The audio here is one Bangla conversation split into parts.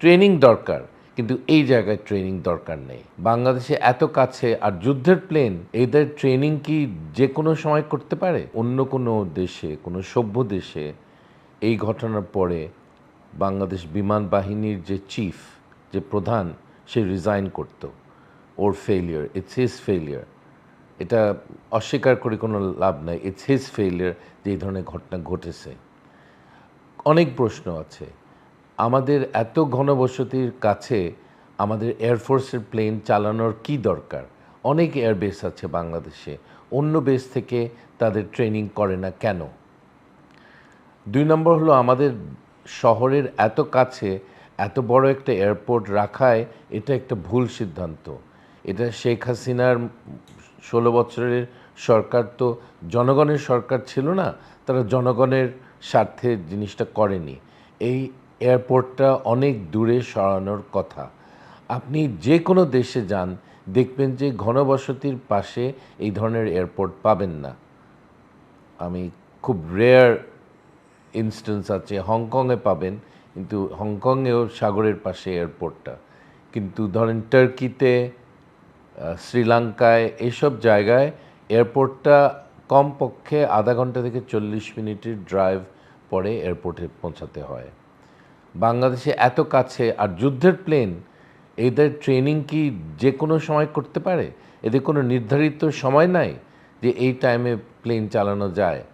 ট্রেনিং দরকার, কিন্তু এই জায়গায় ট্রেনিং দরকার নেই। বাংলাদেশে এত কাছে আর যুদ্ধের প্লেন, এদের ট্রেনিং কি যে কোনো সময় করতে পারে? অন্য কোনো দেশে, কোনো সভ্য দেশে এই ঘটনার পরে বাংলাদেশ বিমান বাহিনীর যে চিফ, যে প্রধান, সে রিজাইন করতো। ওর ফেলিয়ার ইটস হিজ ফেলিয়ার এটা অস্বীকার করে কোনো লাভ নাই ইটস হিজ ফেলিয়ার যে এই ধরনের ঘটনা ঘটেছে। অনেক প্রশ্ন আছে। আমাদের এত ঘনবসতির কাছে আমাদের এয়ারফোর্সের প্লেন চালানোর কি দরকার? অনেক এয়ারবেস আছে বাংলাদেশে। অন্য বেস থেকে তাদের ট্রেনিং করে না কেন? দুই নম্বর হলো আমাদের শহরের এত কাছে এত বড় একটা এয়ারপোর্ট রাখায় এটা একটা ভুল সিদ্ধান্ত। এটা শেখ হাসিনার ষোলো বছরের সরকার তো জনগণের সরকার ছিল না, তারা জনগণের স্বার্থে জিনিসটা করেনি। এই এয়ারপোর্টটা অনেক দূরে সরানোর কথা। আপনি যে কোনো দেশে যান, দেখবেন যে ঘনবসতির পাশে এই ধরনের এয়ারপোর্ট পাবেন না। আমি খুব রেয়ার ইনস্টেন্স আছে, হংকংয়ে পাবেন, কিন্তু হংকংয়েও সাগরের পাশে এয়ারপোর্টটা। কিন্তু ধরেন টার্কিতে শ্রীলঙ্কায় এইসব জায়গায় এয়ারপোর্টটা কমপক্ষে আধা ঘণ্টা থেকে চল্লিশ মিনিটের ড্রাইভ পরে এয়ারপোর্টে পৌঁছাতে হয়। বাংলাদেশে এত কাছে আর যুদ্ধের প্লেন এদের ট্রেনিং কি যে কোনো সময় করতে পারে? এদের কোনো নির্ধারিত সময় নাই যে এই টাইমে প্লেন চালানো যায়।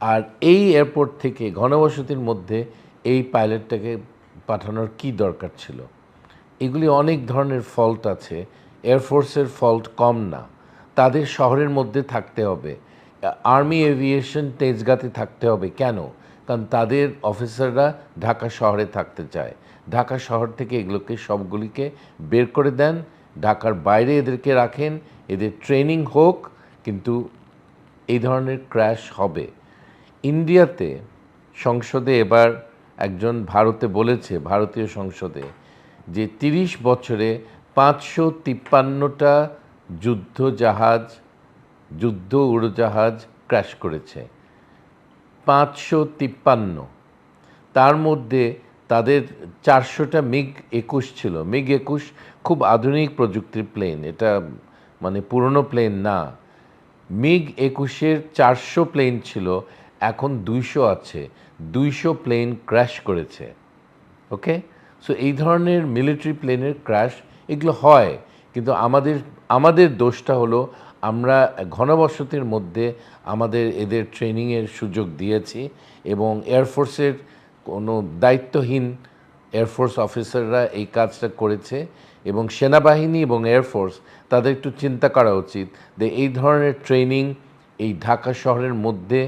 আর এই এয়ারপোর্ট থেকে ঘনবসতির মধ্যে এই পাইলটটাকে পাঠানোর কি দরকার ছিল? এগুলি অনেক ধরনের ফল্ট আছে। এয়ারফোর্সের ফল্ট কম না। তাদের শহরের মধ্যে থাকতে হবে। আর্মি এভিয়েশন তেজগাতে থাকতে হবে। কেন? কারণ তাদের অফিসাররা ঢাকা শহরে থাকতে চায়। ঢাকা শহর থেকে এগুলোকে সবগুলিকে বের করে দেন। ঢাকার বাইরে এদেরকে রাখেন। এদের ট্রেনিং হোক, কিন্তু এই ধরনের ক্র্যাশ হবে। ইন্ডিয়াতে সংসদে এবার একজন ভারতে বলেছে, ভারতীয় সংসদে, যে তিরিশ বছরে পাঁচশো তিপ্পান্নটা যুদ্ধ জাহাজ যুদ্ধ উড়োজাহাজ ক্র্যাশ করেছে। পাঁচশো তিপ্পান্ন। তার মধ্যে তাদের চারশোটা মিগ একুশ ছিল। মিগ একুশ খুব আধুনিক প্রযুক্তির প্লেন। এটা মানে পুরনো প্লেন না। মিগ একুশের চারশো প্লেন ছিল। এখন দুইশো আছে। দুইশো প্লেন ক্র্যাশ করেছে। ওকে? সো, এই ধরনের মিলিটারি প্লেনের ক্র্যাশ এগুলো হয়। কিন্তু আমাদের আমাদের দোষটা হলো আমরা ঘনবসতির মধ্যে আমাদের এদের ট্রেনিংয়ের সুযোগ দিয়েছি এবং এয়ারফোর্সের কোনো দায়িত্বহীন এয়ারফোর্স অফিসাররা এই কাজটা করেছে এবং সেনাবাহিনী এবং এয়ারফোর্স তাদের একটু চিন্তা করা উচিত যে এই ধরনের ট্রেনিং এই ঢাকা শহরের মধ্যে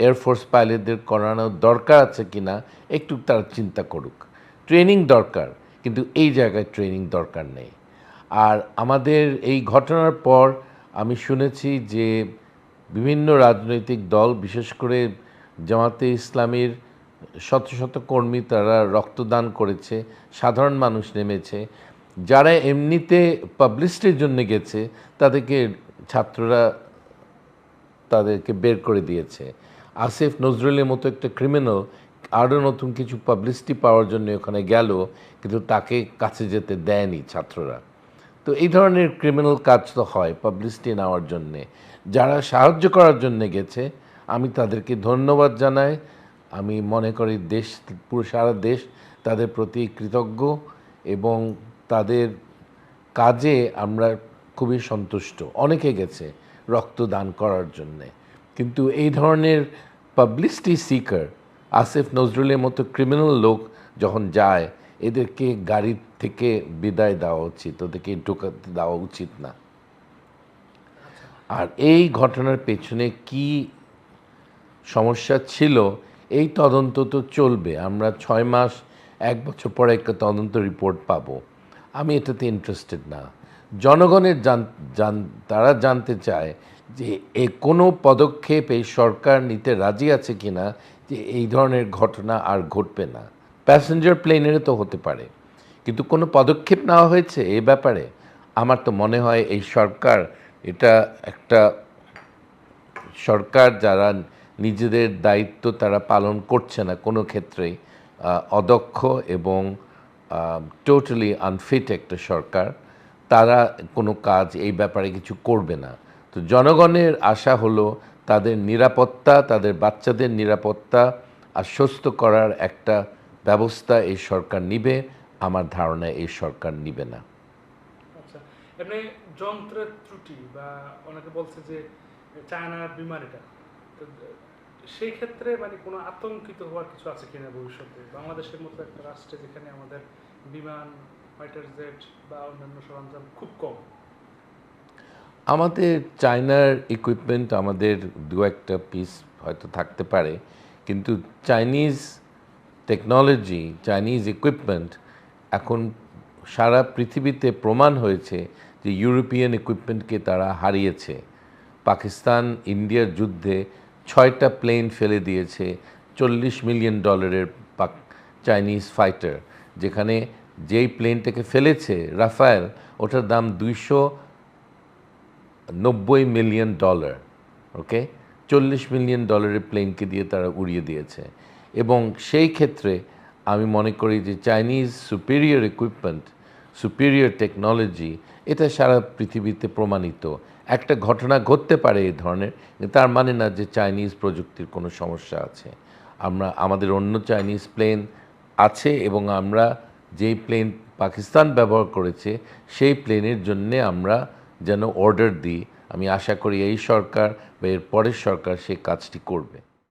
এয়ারফোর্স পাইলটদের করানোর দরকার আছে কি না একটু তারা চিন্তা করুক। ট্রেনিং দরকার, কিন্তু এই জায়গায় ট্রেনিং দরকার নেই। আর আমাদের এই ঘটনার পর আমি শুনেছি যে বিভিন্ন রাজনৈতিক দল, বিশেষ করে জামাতে ইসলামীর শত শত কর্মী, তারা রক্তদান করেছে, সাধারণ মানুষ নেমেছে। যারা এমনিতে পাবলিসিটির জন্য গেছে, তাদেরকে ছাত্ররা তাদেরকে বের করে দিয়েছে। আসিফ নজরুলের মতো একটা ক্রিমিনাল আরও নতুন কিছু পাবলিসিটি পাওয়ার জন্য ওখানে গেল, কিন্তু তাকে কাছে যেতে দেয়নি ছাত্ররা। তো এই ধরনের ক্রিমিনাল কাজ তো হয় পাবলিসিটি নেওয়ার জন্যে। যারা সাহায্য করার জন্য গেছে, আমি তাদেরকে ধন্যবাদ জানাই। আমি মনে করি দেশ, পুরো সারা দেশ তাদের প্রতি কৃতজ্ঞ এবং তাদের কাজে আমরা খুবই সন্তুষ্ট। অনেকে গেছে রক্তদান করার জন্যে। কিন্তু এই ধরনের পাবলিসিটি সিকার আসিফ নজরুলের মতো ক্রিমিনাল লোক যখন যায় এদেরকে গাড়ি থেকে বিদায় দেওয়া উচিত, ওদেরকে ঢোকাতে দেওয়া উচিত না। আর এই ঘটনার পেছনে কি সমস্যা ছিল, এই তদন্ত তো চলবে। আমরা ছয় মাস, এক বছর পরে একটা তদন্ত রিপোর্ট পাবো। আমি এটাতে ইন্টারেস্টেড না। জনগণের জান জান, তারা জানতে চায় যে এ কোনো পদক্ষেপ এই সরকার নিতে রাজি আছে কিনা, যে এই ধরনের ঘটনা আর ঘটবে না। প্যাসেঞ্জার প্লেনের তো হতে পারে। কিন্তু কোনো পদক্ষেপ নেওয়া হয়েছে এ ব্যাপারে? আমার তো মনে হয় এই সরকার, এটা একটা সরকার যারা নিজেদের দায়িত্ব তারা পালন করছে না কোনো ক্ষেত্রেই অদক্ষ এবং টোটালি আনফিট একটা সরকার, তারা কোনো কাজ এই ব্যাপারে কিছু করবে না। তো জনগণের আশা হলো তাদের নিরাপত্তা, তাদের বাচ্চাদের নিরাপত্তা আশ্বস্ত করার একটা ব্যবস্থা এই সরকার নিবে আমার ধারণা এই সরকার নিবে না। আচ্ছা এমনি যন্ত্রের ত্রুটি বা অনেকে বলছে যে চায়নার বিমান এটা তো সেই ক্ষেত্রে মানে কোনো আতঙ্কিত হওয়ার কিছু আছে কিনা ভবিষ্যতে? বাংলাদেশের মতো একটা রাষ্ট্রে যেখানে আমাদের বিমান ফাইটার জেট বা অন্যান্য সরঞ্জাম খুব কম। আমাদের চায়নার ইকুইপমেন্ট আমাদের দু একটা পিস হয়তো থাকতে পারে কিন্তু চাইনিজ টেকনোলজি চাইনিজ ইকুইপমেন্ট এখন সারা পৃথিবীতে প্রমাণ হয়েছে যে ইউরোপিয়ান ইকুইপমেন্টকে তারা হারিয়েছে। পাকিস্তান ইন্ডিয়ার যুদ্ধে ছয়টা প্লেন ফেলে দিয়েছে, চল্লিশ মিলিয়ন ডলারের পাক চাইনিজ ফাইটার যেখানে যেই প্লেনটাকে ফেলেছে, রাফায়েল, ওটার দাম দুইশো নব্বই মিলিয়ন ডলার ওকে চল্লিশ মিলিয়ন ডলারের প্লেনকে দিয়ে তারা উড়িয়ে দিয়েছে। এবং সেই ক্ষেত্রে আমি মনে করি যে Chinese superior equipment superior technology এটা সারা পৃথিবীতে প্রমাণিত। একটা ঘটনা ঘটতে পারে এই ধরনের তার মানে না যে চাইনিজ প্রযুক্তির কোনো সমস্যা আছে। আমরা, আমাদের অন্য চাইনিজ প্লেন আছে এবং আমরা যেই প্লেন পাকিস্তান ব্যবহার করেছে, সেই প্লেনের জন্যে আমরা যেন অর্ডার দিই। আমি আশা করি এই সরকার বা এর পরের সরকার সেই কাজটি করবে।